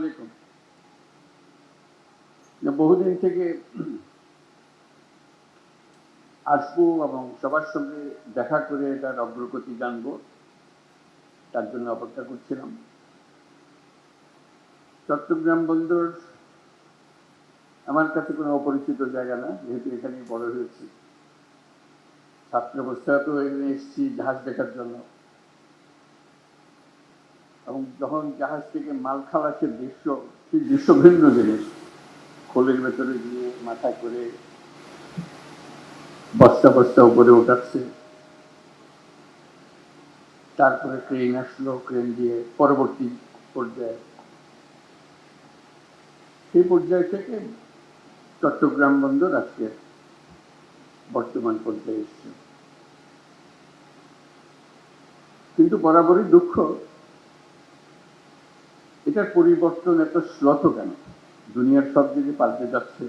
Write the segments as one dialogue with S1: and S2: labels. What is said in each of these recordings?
S1: আলাইকুম বহুদিন থেকে আসব এবং সবার সঙ্গে দেখা করে এটার অগ্রগতি জানব, তার জন্য অপেক্ষা করছিলাম। চট্টগ্রাম বন্দর আমার কাছে কোনো অপরিচিত জায়গা না, যেহেতু এখানে বড় হয়েছি। ছাত্র অবস্থাতেও এখানে এসেছি জাহাজ দেখার জন্য। এবং যখন জাহাজ থেকে মাল খালাসের দৃশ্য সেই দৃশ্য ভিন্ন জিনিস। খোলের ভেতরে গিয়ে মাথায় করে বস্তা বস্তা উপরে ওঠাচ্ছে তারপরে ট্রেন আসলো ট্রেন দিয়ে পরবর্তী পর্যায়ে। সেই পর্যায় থেকে চট্টগ্রাম বন্দর আজকে বর্তমান পর্যায়ে এসছে। কিন্তু বরাবরই দুঃখ এটার পরিবর্তন এত শ্লথ কেন? দুনিয়ার সব দিকে পাল্টে যাচ্ছে।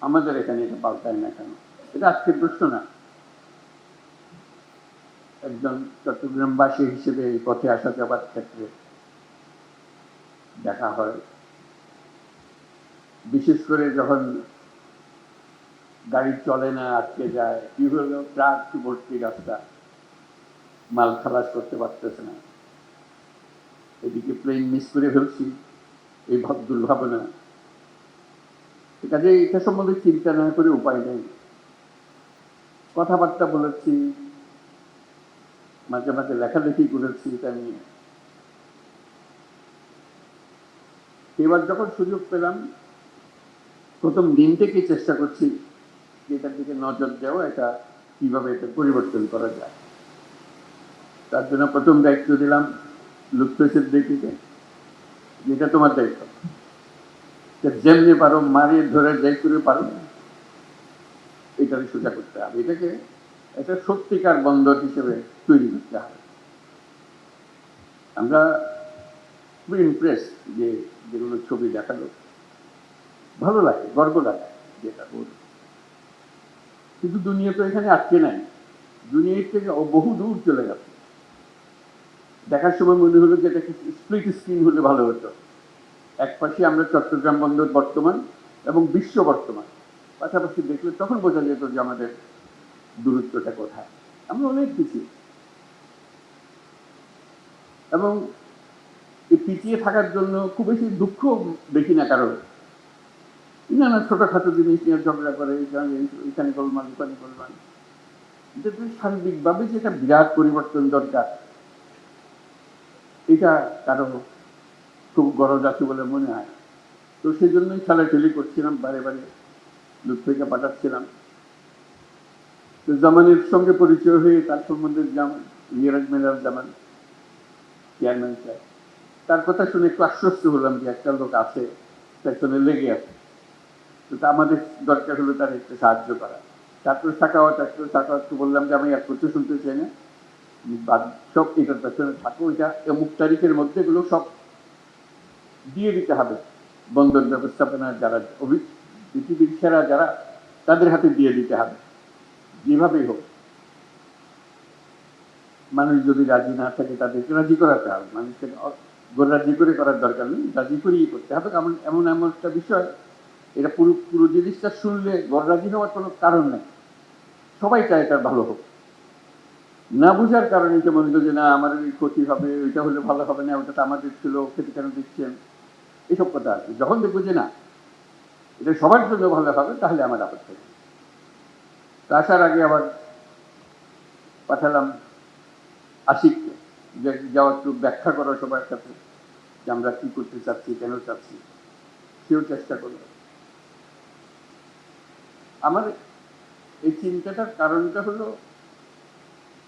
S1: আমাদের এখানে এটা পাল্টায় না কেন? এটা আজকের প্রশ্ন না। একজন চট্টগ্রামবাসী হিসেবে এই পথে আসা যাবার ক্ষেত্রে দেখা হয়। বিশেষ করে যখন গাড়ি চলে না, আটকে যায়, কি হলো? ট্রাক ভর্তি রাস্তা? মাল খালাস করতে পারতেছে না। এদিকে প্লেন মিস করে ফেলছি, এই ভাব দুর্ভাবনা কাজে এটা সম্বন্ধে চিন্তা না করে উপায় নেই। কথাবার্তা বলেছি, মাঝে মাঝে লেখালেখি করেছি এটা নিয়ে। এবার যখন সুযোগ পেলাম, প্রথম দিন থেকে চেষ্টা করছি যে এটার দিকে নজর দেওয়া, এটা কীভাবে এটা পরিবর্তন করা যায়। তার জন্য প্রথম দায়িত্ব দিলাম লুপ্তেশের দিকে যেটা তোমার দায়িত্ব। যেমনি পারো মারিয়ে ধরে যাই করে পারো। এটাকে সোজা করতে হবে। এটাকে একটা সত্যিকার বন্দর হিসেবে তৈরি করতে হবে। আমরা খুবই ইমপ্রেস যে যেগুলো ছবি দেখাল। ভালো লাগে, গর্ব লাগে যেটা। বল কিন্তু দুনিয়া তো এখানে আটকে নাই। দুনিয়ার থেকে বহু দূর চলে গেছে। দেখার সময় মনে হলো যে স্প্লিট স্ক্রিন হলে ভালো হতো। এক পাশে আমরা চট্টগ্রাম বন্দর বর্তমান এবং বিশ্ব বর্তমান। পাশাপাশি দেখলে তখন বোঝা যেত যে আমাদের দূরত্বটা কোথায়। আমরা অনেক পিছিয়ে। এবং এই পিছিয়ে থাকার জন্য খুব বেশি দুঃখ দেখি না কারণ নানা ছোটখাটো জিনিস নিয়ে ঝগড়া করে, এখানে গোলমাল, ওখানে গোলমাল। সার্বিকভাবে যে একটা বিরাট পরিবর্তন দরকার। এটা কারও খুব গরজ আছে বলে মনে হয়। তো সেই জন্যই খেলাখেলি করছিলাম, বারে বারে দূর থেকে পাঠাচ্ছিলাম। তো জামানের সঙ্গে পরিচয় হয়ে তার সম্বন্ধে জামান মিরাজ মেরাজ জামান চেয়ারম্যান সাহেব তার কথা শুনে একটু আশ্বস্ত হলাম যে একটা লোক আছে, পেছনে লেগে আছে। তো আমাদের দরকার হলো তার একটু সাহায্য করা। তারপর সাকাওয়াত একটু বললাম যে আমি এক করতে শুনতে চাই না। সব এটার পেছনে থাকো এটা অমুক তারিখের মধ্যে এগুলো সব দিয়ে দিতে হবে। বন্দর ব্যবস্থাপনার যারা পৃথিবীর সেরা যারা, তাদের হাতে দিয়ে দিতে হবে। যেভাবেই হোক। মানুষ যদি রাজি না থাকে, তাদেরকে রাজি করাতে হবে। মানুষকে রাজি করে করার দরকার নেই, রাজি করেই করতে হবে। কারণ এমন এমন একটা বিষয়, এটা পুরো পুরো জিনিসটা শুনলে রাজি হওয়ার কোনো কারণ নেই। সবাই চায় এটা ভালো হোক। না বুঝার কারণে যে মনে যে, না, আমার এই ক্ষতি হবে ওইটা হলে ভালো হবে না, ওটা তো আমাদের ছিল খেতে কেন দিচ্ছেন? এসব কথা আছে যখন দেখব যে না, এটা সবার জন্য ভালো হবে, তাহলে আমার আপত্তি। তো আসার আগে আবার পাঠালাম আশিককে যে যাওয়া একটু ব্যাখ্যা করো সবার কাছে যে আমরা কি করতে চাচ্ছি, কেন চাচ্ছি। সেও চেষ্টা করল। আমার এই চিন্তাটার কারণটা হলো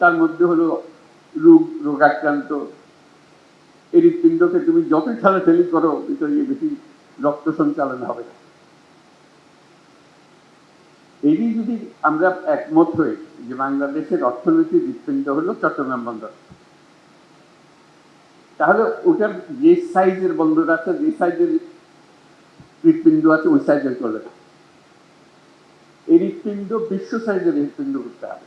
S1: তার মধ্যে হলো রোগ, রোগাক্রান্ত। হৃৎপিণ্ডকে তুমি যতই ঠেলাঠেলি করো, ভিতরে বেশি রক্ত সঞ্চালন হবে। এই যদি আমরা একমত হই যে বাংলাদেশের অর্থনৈতিক হৃৎপিণ্ড হলো চট্টগ্রাম বন্দর, তাহলে ওটার যে সাইজের বন্দর আছে, যে সাইজের হৃৎপিণ্ড আছে, ওই সাইজের চলে এই হৃৎপিণ্ড বিশ্ব সাইজের হৃৎপিণ্ড করতে হবে।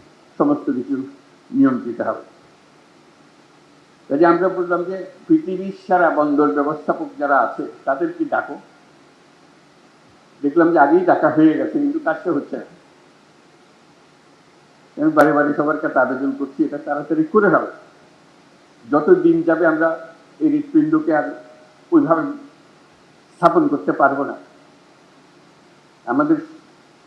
S1: সমস্ত কিছু নিয়ন্ত্রিত হবে। কাজে আমরা বললাম যে পৃথিবীর সারা বন্দর ব্যবস্থাপক যারা আছে, তাদেরকে ডাকো। দেখলাম যে আগেই ডাকা হয়ে গেছে, কিন্তু কাজটা হচ্ছে আমি বারে বারে সবার কাছে আবেদন করছি, এটা তাড়াতাড়ি করে হবে। যত দিন যাবে আমরা এই হৃৎপিণ্ডকে আর ওইভাবে স্থাপন করতে পারব না। আমাদের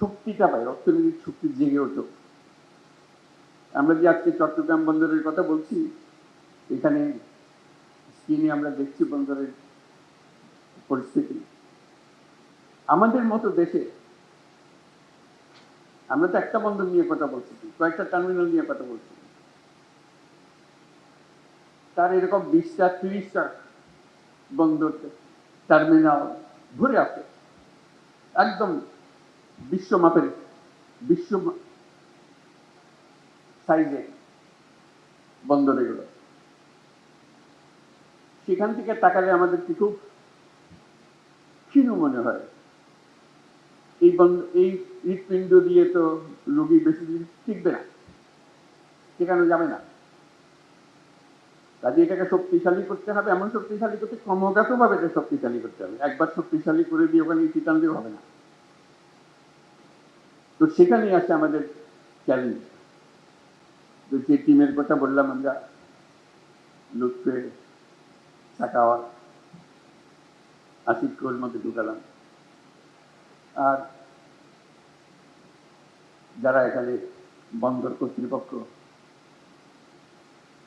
S1: শক্তিটা পাই অর্থনৈতিক শক্তি জেগে ওঠো। আমরা যে আজকে চট্টগ্রাম বন্দরের কথা বলছি, এখানে স্ক্রিনে আমরা দেখছি বন্দরের পরিস্থিতি। আমাদের মতো দেশে, আমরা তো একটা বন্দর নিয়ে কথা বলছি, কয়েকটা টার্মিনাল নিয়ে কথা বলছি। তার এরকম বিশটা, তিরিশটা বন্দর, টার্মিনাল ভরে আছে একদম বিশ্বমাপের বিশ্ব সাইজে বন্দর এগুলো। সেখান থেকে তাকালে আমাদের কি খুব ক্ষীণ মনে হয়। এই বন্ধ এই হৃৎপিণ্ড দিয়ে তো রোগী বেশি দিন টিকবে না শেখানো যাবে না। কাজে এটাকে শক্তিশালী করতে হবে, এমন শক্তিশালী করতে, ক্রমাগতভাবে এটা শক্তিশালী করতে হবে। একবার শক্তিশালী করে দিয়ে ওখানে চিটান দিয়ে হবে না। তো সেখানেই আছে আমাদের চ্যালেঞ্জ তো যে টিমের কথা বললাম আমরা, লুৎফে সাকাওয়াত আসিফ কোর মধ্যে ঢুকালাম। আর যারা এখানে বন্দর কর্তৃপক্ষ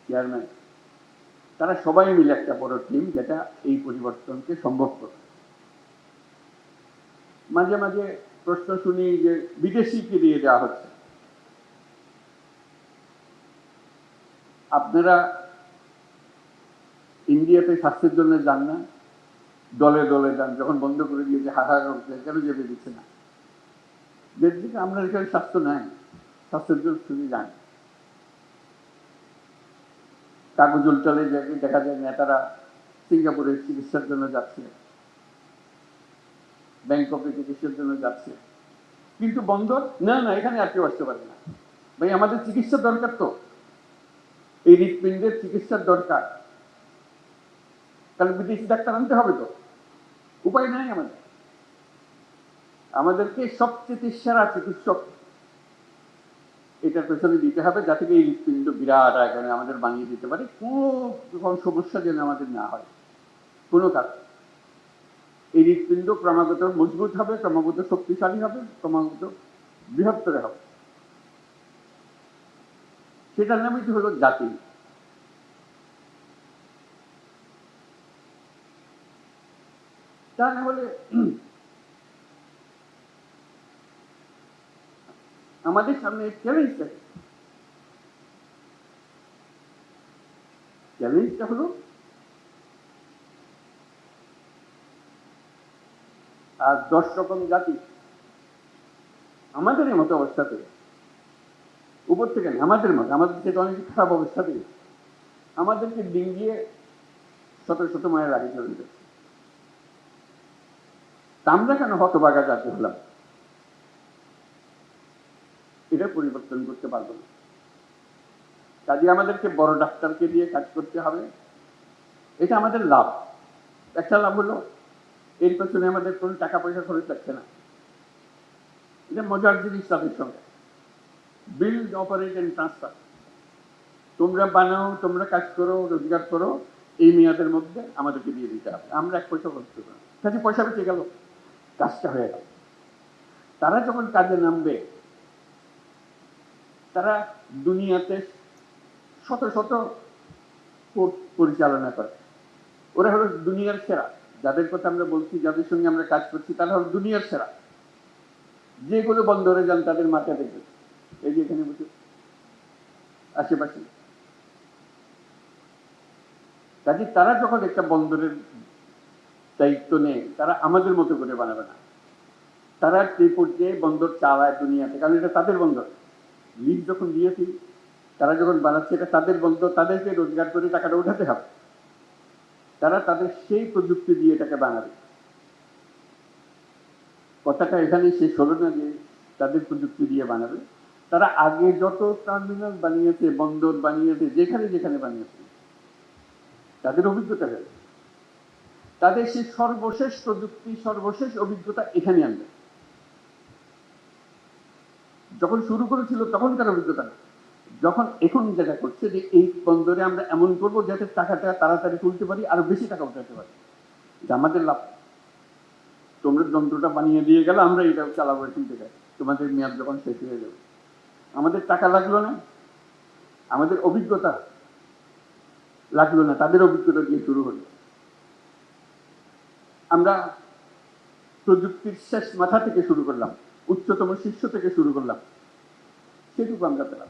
S1: চেয়ারম্যান তারা সবাই মিলে একটা বড় টিম যেটা এই পরিবর্তনকে সম্ভব করে মাঝে মাঝে প্রশ্ন শুনি যে বিদেশিকে দিয়ে দেওয়া হচ্ছে। আপনারা ইন্ডিয়াতে স্বাস্থ্যের জন্য যান না, দলে দলে যান, যখন বন্ধ করে দিয়ে যে হাহাকার করছে, কেন যেতে দিচ্ছে না? যেদিকে আমরা এখানে স্বাস্থ্য নাই, স্বাস্থ্যের জন্য শুধু যান। কাগজ চলে দেখা যায় নেতারা সিঙ্গাপুরে চিকিৎসার জন্য যাচ্ছে। ব্যাংককে চিকিৎসার জন্য যাচ্ছে। কিন্তু বন্দর, না না, এখানে আর কেউ আসতে পারে না। ভাই, আমাদের চিকিৎসা দরকার তো। এই হৃৎপিণ্ডের চিকিৎসার দরকার। তাহলে বিদেশি ডাক্তার আনতে হবে তো। উপায় নাই আমাদের। আমাদেরকে সবচেয়ে সেরা চিকিৎসক এটার পেছনে দিতে হবে, যাতে এই হৃৎপিণ্ড বিরাট আকারে আমাদের বানিয়ে দিতে পারে। কোনো রকম সমস্যা যেন আমাদের না হয়। কোনো কাজ এই হৃৎপিণ্ড ক্রমাগত মজবুত হবে, ক্রমাগত শক্তিশালী হবে, ক্রমাগত বৃহত্তর হবে। সেটার নামই হলো জাতি। তা না হলে আমাদের সামনে চ্যালেঞ্জ চ্যালেঞ্জটা হলো দশ রকম জাতি। আমাদের মতো অবস্থাতে উপর থেকে আমাদের মতো, আমাদের থেকে অনেক খারাপ অবস্থাতে আমাদেরকে ডিঙ্গিয়ে শত শত মায়ের আগে চলে যাচ্ছে আমরা কেন হতবাগা জাতি হলাম? এটা পরিবর্তন করতে পারব না। কাজে আমাদেরকে বড় ডাক্তারকে দিয়ে কাজ করতে হবে। এটা আমাদের লাভ। একটা লাভ হলো এর পেছনে আমাদের কোনো টাকা পয়সা খরচ লাগছে না। এটা মজার জিনিস তাদের সঙ্গে। বিল্ড অপারেট অ্যান্ড ট্রান্সফার তোমরা বানাও, তোমরা কাজ করো, রোজগার করো, এই মেয়াদের মধ্যে আমাদেরকে দিয়ে দিতে হবে। আমরা এক পয়সা খরচ করব না। পয়সা বেঁচে গেল, কাজটা হয়ে গেল। তারা যখন কাজে নামবে, তারা দুনিয়াতে শত শত পরিচালনা করে। ওরা হলো দুনিয়ার সেরা। যাদের কথা আমরা বলছি, যাদের সঙ্গে আমরা কাজ করছি, তারা হলো দুনিয়ার সেরা। যে কোনো বন্দরে যান, তাদের মাথা দেখবে। এই যে এখানে বসে আশেপাশে। কাজে তারা যখন একটা বন্দরের দায়িত্ব নেয়, তারা আমাদের মতো করে বানাবে না। তারা সেই পর্যায়ে বন্দর চালায় দুনিয়াতে, কারণ এটা তাদের বন্দর। লিজ যখন দিয়েছি, তারা যখন বানাচ্ছে, এটা তাদের বন্ধ তাদেরকে রোজগার করে টাকাটা উঠাতে হবে। তারা তাদের সেই প্রযুক্তি দিয়ে এটাকে বানাবে। কথাটা এখানে শেষ হলো না যে তাদের প্রযুক্তি দিয়ে বানাবে। তারা আগে যত টার্মিনাল বানিয়েছে, বন্দর বানিয়েছে, যেখানে যেখানে বানিয়েছে, তাদের অভিজ্ঞতা হয়েছে তাদের সেই সর্বশেষ প্রযুক্তি, সর্বশেষ অভিজ্ঞতা এখানে আনবে। যখন শুরু করেছিল, তখন তখনকার অভিজ্ঞতা না। যখন এখন যেটা করছে যে এই বন্দরে আমরা এমন করব যাতে টাকাটা তাড়াতাড়ি তুলতে পারি, আরও বেশি টাকা উঠাতে পারি। এটা আমাদের লাভ। তোমরা যন্ত্রটা বানিয়ে দিয়ে গেলে আমরা এটা চালাবো এখান থেকে। তোমাদের মেয়াদ যখন শেষ হয়ে যাবে। আমাদের টাকা লাগল না। আমাদের অভিজ্ঞতা লাগল না। তাদের অভিজ্ঞতা দিয়ে শুরু হলো। আমরা প্রযুক্তির শেষ মাথা থেকে শুরু করলাম। উচ্চতম শীর্ষ থেকে শুরু করলাম। সেটুকু আমরা পেলাম।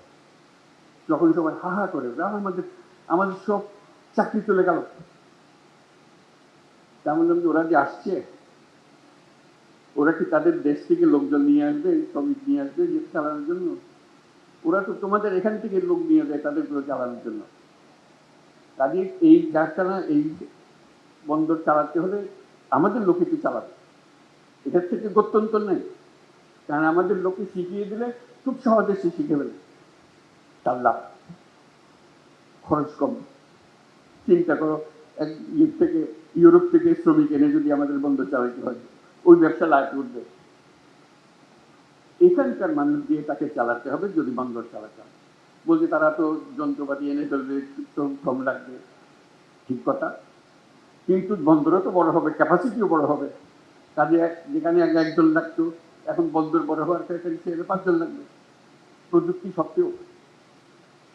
S1: যখন সবাই হা হা, করে। আমাদের আমাদের সব চাকরি চলে গেল। তেমন যেমন ওরা যে আসছে, ওরা কি তাদের দেশ থেকে লোকজন নিয়ে আসবে শ্রমিক নিয়ে আসবে যে চালানোর জন্য? ওরা তো তোমাদের এখান থেকে লোক নিয়ে যায় তাদেরগুলো চালানোর জন্য। কাজে এই কারখানা এই বন্দর চালাতে হলে আমাদের লোকে তো চালাবে। এটার থেকে গত্যন্তর নেই। কারণ আমাদের লোকে শিখিয়ে দিলে খুব সহজে সে শিখে ফেলে তার লাভ খরচ কম। চিন্তা করো, এক ইউরোপ থেকে ইউরোপ থেকে শ্রমিক এনে যদি আমাদের বন্ধ চালাইতে হয়, ওই ব্যবসা লাভ করবে এখানকার মানুষ দিয়ে তাকে চালাতে হবে যদি বন্দর চালাতে হবে বলছে, তারা তো যন্ত্রপাতি এনে ফেলবে কম লাগবে। ঠিক কথা। কিন্তু বন্দরও তো বড় হবে ক্যাপাসিটিও বড় হবে। কাজে যেখানে আগে একজন লাগতো, এখন বন্দর বড় হওয়ার ক্ষেত্রে পাঁচজন লাগবে। প্রযুক্তি সত্ত্বেও।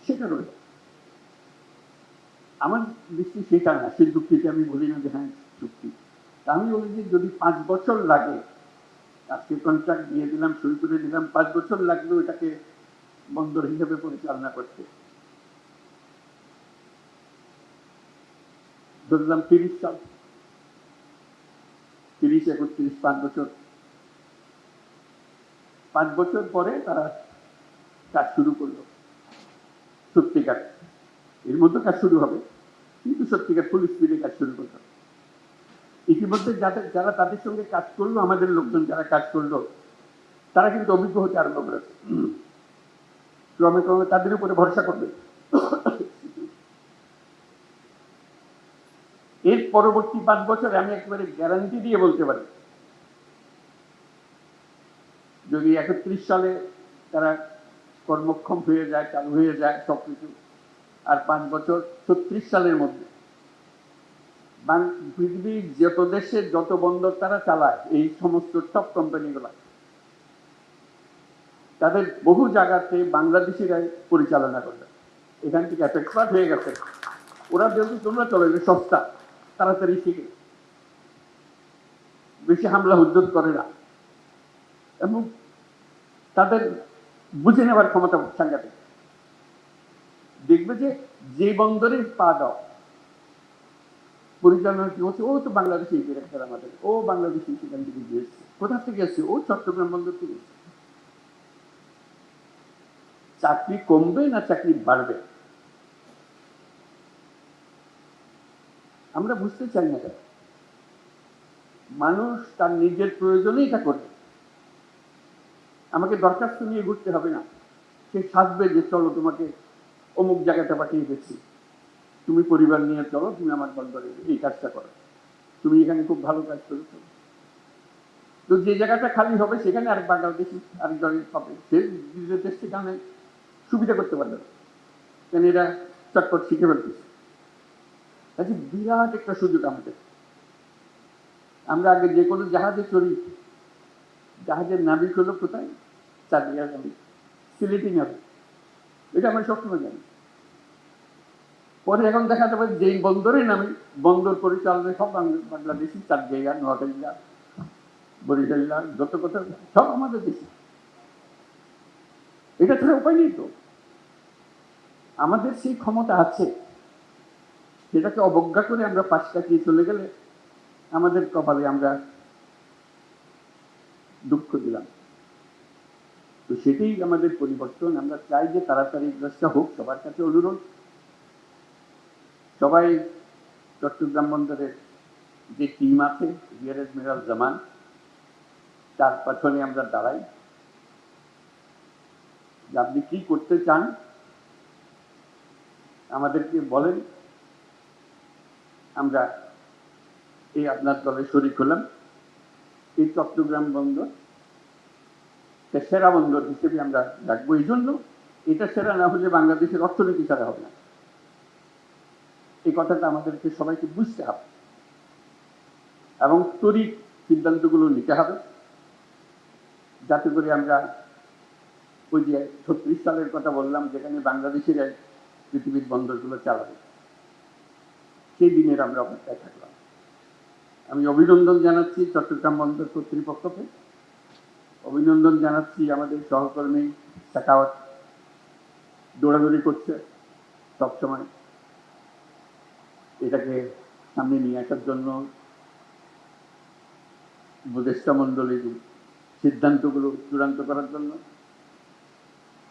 S1: সেটা রয়েছে আমার দৃষ্টি সেটা না সেই যুক্তিতে আমি বলি না যে হ্যাঁ চুক্তি আমি বলি যে যদি পাঁচ বছর লাগে, আজকে কন্ট্রাক্ট দিয়ে দিলাম শুরু করে দিলাম, পাঁচ বছর লাগল এটাকে বন্দর হিসেবে পরিচালনা করতে। ধরলাম তিরিশ সাল। তিরিশ, একত্রিশ, পাঁচ বছর। পাঁচ বছর পরে তারা কাজ শুরু করল। সত্যিকার। এর মধ্যে কাজ শুরু হবে, কিন্তু সত্যিকার ফুল স্পিডে কাজ শুরু করল ইতিমধ্যে যাদের, যারা তাদের সঙ্গে কাজ করল, আমাদের লোকজন যারা কাজ করল, তারা কিন্তু অভিজ্ঞ হতে আরম্ভ করেছে। ক্রমে ক্রমে তাদের উপরে ভরসা করবে। এর পরবর্তী পাঁচ বছর আমি একেবারে গ্যারান্টি দিয়ে বলতে পারি। যদি একত্রিশ সালে তারা কর্মক্ষম হয়ে যায়, চালু হয়ে যায় সবকিছু। আর পাঁচ বছর ছত্রিশ সালের মধ্যে। পৃথিবীর যত দেশে যত বন্দর তারা চালায়, এই সমস্ত টপ কোম্পানিগুলো তাদের বহু জায়গাতে বাংলাদেশিরাই পরিচালনা করবে এখান থেকে এক্সপার্ট হয়ে গেছে। ওরা যেহেতু তোমরা চলে যে সস্তা। তাড়াতাড়ি শিখে বেশি হামলা উদ্যোগ করে না। এবং তাদের বুঝে নেওয়ার ক্ষমতা সাংঘাতিক। দেখবে যে যে বন্দরে পা দাও, পরিচালনা কি হচ্ছে? ও তো বাংলাদেশি ডিরেক্টর আমাদের। ও বাংলাদেশি সেখান থেকে গিয়েছে কোথা থেকে এসছে? ও চট্টগ্রাম বন্দর থেকে এসছে। চাকরি কমবে না চাকরি বাড়বে? আমরা বুঝতে চাই না মানুষ তার নিজের প্রয়োজনেই এটা করবে। আমাকে দরখাস্ত নিয়ে ঘুরতে হবে না। সে সাজবে যে, চলো তোমাকে অমুক জায়গাটা পাঠিয়ে গেছি তুমি পরিবার নিয়ে চলো, তুমি আমার বন্দরে এই কাজটা করো। তুমি এখানে খুব ভালো কাজ করেছ। তো যে জায়গাটা খালি হবে, সেখানে আরেক বাংলাদেশি আরেকজনের পাবে সে নিজের দেশ সেখানে সুবিধা করতে পারবে কেন এরা চটপট শিখে ফেলতেছে কাজে বিরাট একটা সুযোগ আমাদের। আমরা আগে যে কোনো জাহাজে চড়ি। জাহাজের নাবিক হলো কোথায়? সিলেটি নাবিক এটা সবসময় জানি। পরে এখন দেখা যাবে বন্দরে নামি বন্দর সব বাংলাদেশি চার জায়গা যত সব আমাদের এটা ছাড়া উপায় নেই তো। আমাদের সেই ক্ষমতা আছে। সেটাকে অবজ্ঞা করে আমরা পাশ কাটিয়ে চলে গেলে আমাদের কপালে আমরা দুঃখ দিলাম। তো সেটাই আমাদের পরিবর্তন। আমরা চাই যে তাড়াতাড়ি কাজটা হোক, সবার কাছে অনুরোধ। সবাই চট্টগ্রাম বন্দরের যে টিম আছে রিয়ার এডমিরাল জামান, তার পেছনে আমরা দাঁড়াই। যে আপনি কি করতে চান, আমাদেরকে বলেন। আমরা এই আপনার দলে শরিক হলাম। এই চট্টগ্রাম বন্দর সেরা বন্দর হিসেবে আমরা রাখব এই জন্য এটা সেরা না হলে বাংলাদেশের অর্থনীতি ছাড়া হবে না। এই কথাটা আমাদেরকে সবাইকে বুঝতে হবে। এবং তরিক সিদ্ধান্তগুলো নিতে হবে। যাতে করে আমরা ওই যে ছত্রিশ সালের কথা বললাম, যেখানে বাংলাদেশের পৃথিবীর বন্দরগুলো চালাবে, সেই দিনের আমরা অপেক্ষায় থাকলাম। আমি অভিনন্দন জানাচ্ছি চট্টগ্রাম বন্দর কর্তৃপক্ষকে। অভিনন্দন জানাচ্ছি আমাদের সহকর্মী সাকাওয়াত দৌড়াদৌড়ি করছে সবসময়। এটাকে সামনে নিয়ে আসার জন্য উপদেষ্টা মণ্ডলীর সিদ্ধান্তগুলো চূড়ান্ত করার জন্য।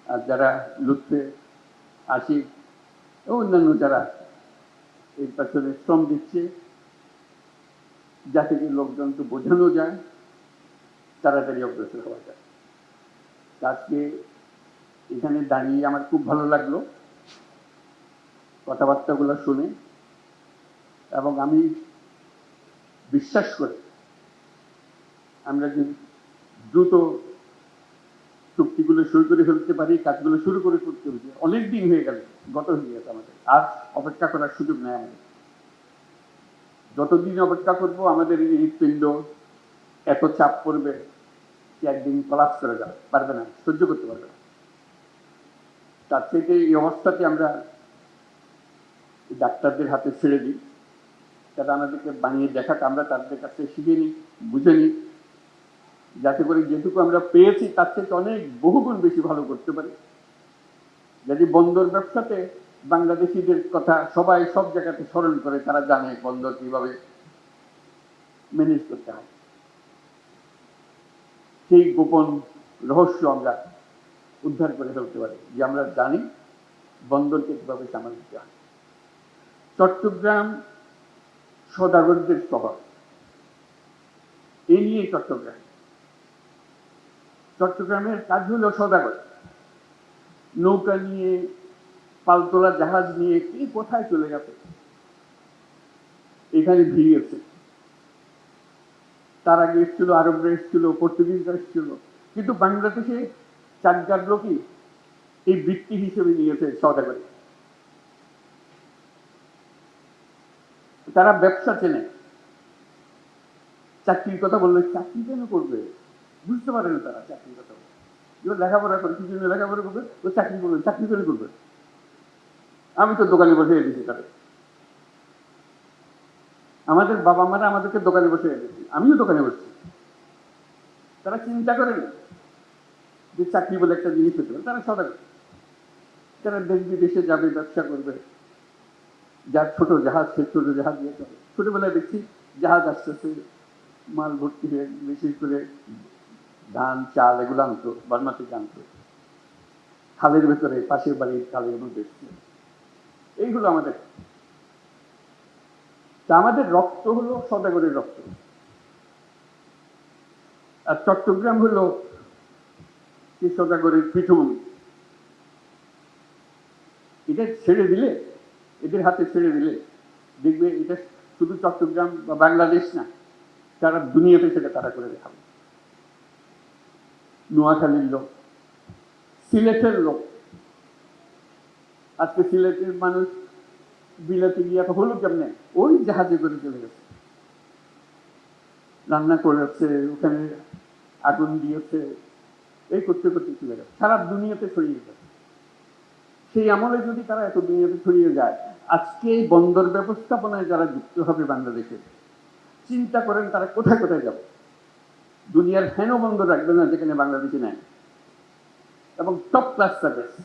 S1: আর যারা লুৎফে আসি ও অন্যান্য যারা এর পেছনে শ্রম দিচ্ছে, যাতে লোকজনকে বোঝানো যায়। তাড়াতাড়ি অগ্রসর হওয়া যায়। আজকে এখানে দাঁড়িয়ে আমার খুব ভালো লাগল কথাবার্তাগুলো শুনে এবং আমি বিশ্বাস করি আমরা যদি দ্রুত চুক্তিগুলো শুরু করে ফেলতে পারি, কাজগুলো শুরু করে করতে হবে অনেক দিন হয়ে গেল, গত হয়ে গেছে আমাদের। আর অপেক্ষা করার সুযোগ নেই। আমাদের যতদিন অপেক্ষা করব, আমাদের হৃৎপিণ্ড এত চাপ পড়বে যে একদিন কলাপ করে যাবে, পারবে না, সহ্য করতে পারবে না। তার থেকে এই অবস্থাতে আমরা ডাক্তারদের হাতে ছেড়ে দিই। তারা আমাদেরকে বানিয়ে দেখাক, আমরা তাদের কাছে শিখে নিই, বুঝে নিই। যাতে করে যেটুকু আমরা পেয়েছি, তার থেকে অনেক বহুগুণ বেশি ভালো করতে পারি। যদি বন্দর ব্যবসাতে বাংলাদেশিদের কথা সবাই সব জায়গাতে স্মরণ করে, তারা জানে বন্দর কীভাবে ম্যানেজ করতে হয়। সেই গোপন রহস্য আমরা উদ্ধার করে ফেলতে পারি, যে আমরা জানি বন্দরকে কীভাবে সামাল দিতে হয়। চট্টগ্রাম সদাগরদের শহর এই নিয়ে চট্টগ্রাম। চট্টগ্রামের কাজ হলো সদাগর। নৌকা নিয়ে, পালতোলা জাহাজ নিয়ে কে কোথায় চলে গেছে? এখানে ভিড়িয়েছে তার আগে এসেছিল, আরবরা এসেছিল, পর্তুগিজরা এসেছিল। কিন্তু বাংলাদেশে চার চার লোকই এই বৃত্তি হিসেবে নিয়েছে সদাগরে তারা ব্যবসা চেনে। চাকরির কথা বললে চাকরি কেন করবে? বুঝতে পারে না তারা চাকরির কথা। এবার লেখাপড়া করে কিছু লেখাপড়া করবে, ও চাকরি করবে, চাকরি করে করবে। আমি তো দোকানে বসে দিয়েছি তাদের। আমাদের বাবা মারা আমাদেরকে দোকানে বসে দিয়েছি আমিও দোকানে বসছি। তারা চিন্তা করেন যে চাকরি বলে একটা জিনিস হতে পারে। তারা সদাগ তারা দেশ বিদেশে যাবে, ব্যবসা করবে। যার ছোট জাহাজ, সে ছোট জাহাজ দিয়ে চলে। ছোটবেলায় দেখছি জাহাজ আসতেছে, মাল ভর্তি হয়ে বিশেষ করে ধান, চাল এগুলো আনতো বার্মা থেকে আনতো। খালের ভেতরে, পাশের বাড়ির খালের মধ্যে। এইগুলো আমাদের তা আমাদের রক্ত হলো সদাগরের রক্ত। আর চট্টগ্রাম হলো সদাগরের পীঠভূমি। এটা ছেড়ে দিলে, এদের হাতে ছেড়ে দিলে দেখবে এটা শুধু চট্টগ্রাম বা বাংলাদেশ না তারা দুনিয়াতে সেটা তারা করে দেখাবে। নোয়াখালীর লোক, সিলেটের লোক। আজকে সিলেটের মানুষ বিলাতে গিয়ে এত হলো কেমনে? ওই জাহাজে করে চলে গেছে। রান্না করেছে, ওখানে আগুন দিয়েছে, এই করতে করতে চলে গেছে। সারা দুনিয়াতে ছড়িয়ে গেছে। সেই আমলে যদি তারা এত দুনিয়াতে ছড়িয়ে যায়, আজকে এই বন্দর ব্যবস্থাপনায় যারা যুক্ত হবে বাংলাদেশে, চিন্তা করেন তারা কোথায় কোথায় যাবে? দুনিয়ার হেন বন্দর রাখবে না যেখানে বাংলাদেশে নেয় এবং টপ ক্লাস সার্ভিস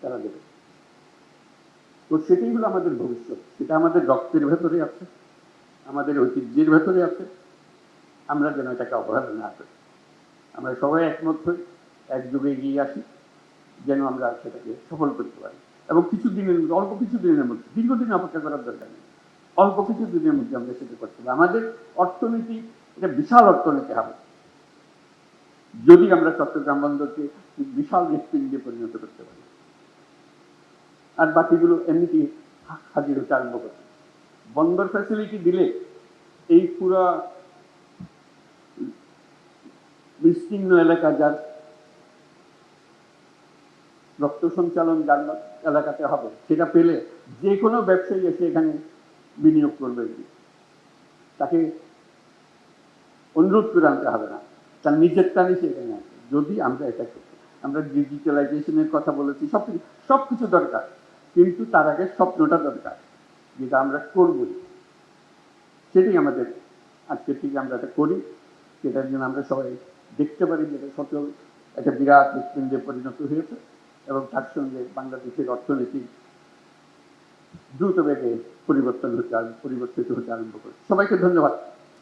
S1: তারা দেবে। তো সেটাই হলো আমাদের ভবিষ্যৎ। সেটা আমাদের রক্তের ভেতরে আছে, আমাদের ঐতিহ্যের ভেতরে আছে। আমরা যেন এটাকে অবহেলা না করি। আমরা সবাই একমত হই, একযোগে এগিয়ে আসি, যেন আমরা সেটাকে সফল করতে পারি। এবং কিছু দিনের অল্প কিছু দিনের মধ্যে, দীর্ঘদিন অপেক্ষা করার দরকার নেই। অল্প কিছু দিনের মধ্যে আমরা সেটা করতে পারি আমাদের অর্থনীতি, এটা বিশাল অর্থনীতি হবে। যদি আমরা চট্টগ্রাম বন্দরকে বিশাল হৃৎপিণ্ডে পরিণত করতে পারি। আর বাকিগুলো এমনিতেই হাজির হতে আরম্ভ করছে। বন্দর ফ্যাসিলিটি দিলে এই পুরা বিস্তীর্ণ এলাকা যার রক্ত সঞ্চালন যার এলাকাতে হবে, সেটা পেলে যে কোনো ব্যবসায়ী এসে এখানে বিনিয়োগ করবে। তাকে অনুরোধ করে আনতে হবে না। তার নিজের টানে সে এখানে আসবে যদি আমরা এটা করি আমরা ডিজিটালাইজেশনের কথা বলেছি সব কিছু সব কিছু দরকার। কিন্তু তার আগে স্বপ্নটা দরকার, যেটা আমরা করবই। সেটাই আমাদের আজকে থেকে আমরা এটা করি, সেটার জন্য আমরা সবাই দেখতে পারি যে এটা সত্য একটা বিরাট হৃৎপিণ্ডে পরিণত হয়েছে এবং তার সঙ্গে বাংলাদেশের অর্থনীতি দ্রুত বেগে পরিবর্তন হতে পরিবর্তিত হতে আরম্ভ করে সবাইকে ধন্যবাদ।